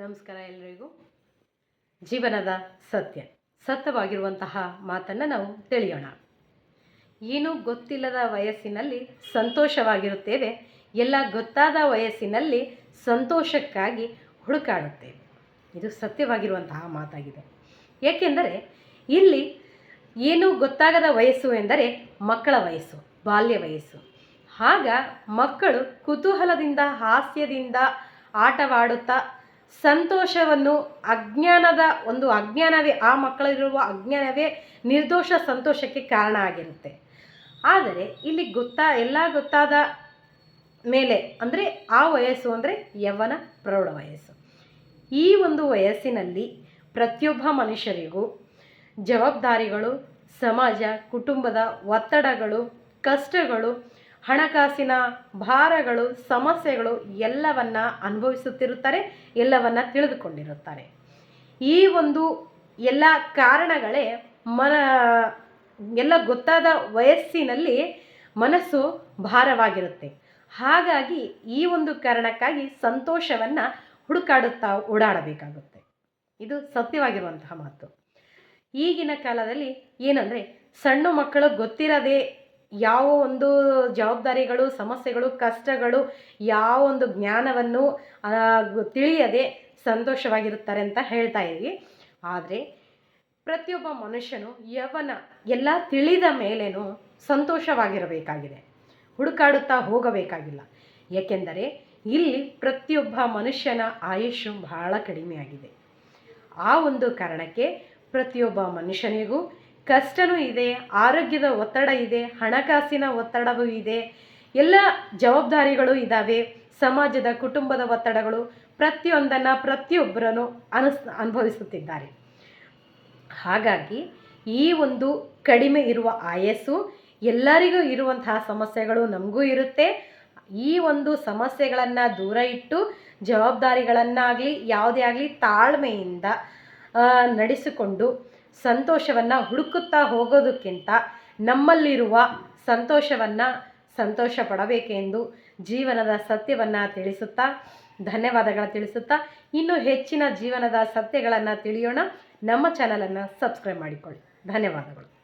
ನಮಸ್ಕಾರ ಎಲ್ಲರಿಗೂ ಜೀವನದ ಸತ್ಯ ಸತ್ಯವಾಗಿರುವಂತಹ ಮಾತನ್ನು ನಾವು ತಿಳಿಯೋಣ. ಏನು ಗೊತ್ತಿಲ್ಲದ ವಯಸ್ಸಿನಲ್ಲಿ ಸಂತೋಷವಾಗಿರುತ್ತೇವೆ, ಎಲ್ಲ ಗೊತ್ತಾದ ವಯಸ್ಸಿನಲ್ಲಿ ಸಂತೋಷಕ್ಕಾಗಿ ಹುಡುಕಾಡುತ್ತೇವೆ. ಇದು ಸತ್ಯವಾಗಿರುವಂತಹ ಮಾತಾಗಿದೆ. ಏಕೆಂದರೆ ಇಲ್ಲಿ ಏನು ಗೊತ್ತಾಗದ ವಯಸ್ಸು ಎಂದರೆ ಮಕ್ಕಳ ವಯಸ್ಸು, ಬಾಲ್ಯ ವಯಸ್ಸು. ಆಗ ಮಕ್ಕಳು ಕುತೂಹಲದಿಂದ, ಹಾಸ್ಯದಿಂದ ಆಟವಾಡುತ್ತಾ ಸಂತೋಷವನ್ನು ಅಜ್ಞಾನದ ಒಂದು ಅಜ್ಞಾನವೇ, ಆ ಮಕ್ಕಳಲ್ಲಿರುವ ಅಜ್ಞಾನವೇ ನಿರ್ದೋಷ ಸಂತೋಷಕ್ಕೆ ಕಾರಣ ಆಗಿರುತ್ತೆ. ಆದರೆ ಇಲ್ಲಿ ಗೊತ್ತಾ, ಎಲ್ಲ ಗೊತ್ತಾದ ಮೇಲೆ ಅಂದರೆ ಆ ವಯಸ್ಸು ಅಂದರೆ ಯೌವನ ಪ್ರೌಢ ವಯಸ್ಸು. ಈ ಒಂದು ವಯಸ್ಸಿನಲ್ಲಿ ಪ್ರತಿಯೊಬ್ಬ ಮನುಷ್ಯರಿಗೂ ಜವಾಬ್ದಾರಿಗಳು, ಸಮಾಜ, ಕುಟುಂಬದ ಒತ್ತಡಗಳು, ಕಷ್ಟಗಳು ಹಣಕಾಸಿನ ಭಾರಗಳು, ಸಮಸ್ಯೆಗಳು ಎಲ್ಲವನ್ನ ಅನುಭವಿಸುತ್ತಿರುತ್ತಾರೆ, ಎಲ್ಲವನ್ನ ತಿಳಿದುಕೊಂಡಿರುತ್ತಾರೆ. ಈ ಒಂದು ಎಲ್ಲ ಕಾರಣಗಳೇ ಮನ, ಎಲ್ಲ ಗೊತ್ತಾದ ವಯಸ್ಸಿನಲ್ಲಿ ಮನಸ್ಸು ಭಾರವಾಗಿರುತ್ತೆ. ಹಾಗಾಗಿ ಈ ಒಂದು ಕಾರಣಕ್ಕಾಗಿ ಸಂತೋಷವನ್ನು ಹುಡುಕಾಡುತ್ತಾ ಓಡಾಡಬೇಕಾಗುತ್ತೆ. ಇದು ಸತ್ಯವಾಗಿರುವಂತಹ ಮಾತು. ಈಗಿನ ಕಾಲದಲ್ಲಿ ಏನಂದರೆ ಸಣ್ಣ ಮಕ್ಕಳು ಗೊತ್ತಿರದೆ ಯಾವ ಒಂದು ಜವಾಬ್ದಾರಿಗಳು, ಸಮಸ್ಯೆಗಳು, ಕಷ್ಟಗಳು ಯಾವ ಒಂದು ಜ್ಞಾನವನ್ನು ತಿಳಿಯದೆ ಸಂತೋಷವಾಗಿರುತ್ತಾರೆ ಅಂತ ಹೇಳ್ತಾ ಇದ್ವಿ. ಆದರೆ ಪ್ರತಿಯೊಬ್ಬ ಮನುಷ್ಯನು ಯವನ ಎಲ್ಲ ತಿಳಿದ ಮೇಲೇನು ಸಂತೋಷವಾಗಿರಬೇಕಾಗಿದೆ. ಹುಡುಕಾಡುತ್ತಾ ಹೋಗಬೇಕಾಗಿಲ್ಲ. ಏಕೆಂದರೆ ಇಲ್ಲಿ ಪ್ರತಿಯೊಬ್ಬ ಮನುಷ್ಯನ ಆಯುಷ್ಯು ಬಹಳ ಕಡಿಮೆಯಾಗಿದೆ. ಆ ಒಂದು ಕಾರಣಕ್ಕೆ ಪ್ರತಿಯೊಬ್ಬ ಮನುಷ್ಯನಿಗೂ ಕಷ್ಟನೂ ಇದೆ, ಆರೋಗ್ಯದ ಒತ್ತಡ ಇದೆ, ಹಣಕಾಸಿನ ಒತ್ತಡವೂ ಇದೆ. ಎಲ್ಲ ಜವಾಬ್ದಾರಿಗಳು ಇದ್ದಾವೆ ಸಮಾಜದ, ಕುಟುಂಬದ ಒತ್ತಡಗಳು ಪ್ರತಿಯೊಂದನ್ನು ಪ್ರತಿಯೊಬ್ಬರನ್ನು ಅನುಸ್, ಅನುಭವಿಸುತ್ತಿದ್ದಾರೆ. ಹಾಗಾಗಿ ಈ ಒಂದು ಕಡಿಮೆ ಇರುವ ಆಯಸ್ಸು ಎಲ್ಲರಿಗೂ ಇರುವಂತಹ ಸಮಸ್ಯೆಗಳು ನಮಗೂ ಇರುತ್ತೆ. ಈ ಒಂದು ಸಮಸ್ಯೆಗಳನ್ನು ದೂರ ಇಟ್ಟು ಜವಾಬ್ದಾರಿಗಳನ್ನಾಗಲಿ, ಯಾವುದೇ ಆಗಲಿ ತಾಳ್ಮೆಯಿಂದ ನಡೆಸಿಕೊಂಡು ಸಂತೋಷವನ್ನು ಹುಡುಕುತ್ತಾ ಹೋಗೋದಕ್ಕಿಂತ ನಮ್ಮಲ್ಲಿರುವ ಸಂತೋಷವನ್ನು ಸಂತೋಷ ಪಡಬೇಕೆಂದು ಜೀವನದ ಸತ್ಯವನ್ನು ತಿಳಿಸುತ್ತಾ ಧನ್ಯವಾದಗಳ ತಿಳಿಸುತ್ತಾ, ಇನ್ನೂ ಹೆಚ್ಚಿನ ಜೀವನದ ಸತ್ಯಗಳನ್ನು ತಿಳಿಯೋಣ. ನಮ್ಮ ಚಾನಲನ್ನು ಸಬ್ಸ್ಕ್ರೈಬ್ ಮಾಡಿಕೊಳ್ಳಿ. ಧನ್ಯವಾದಗಳು.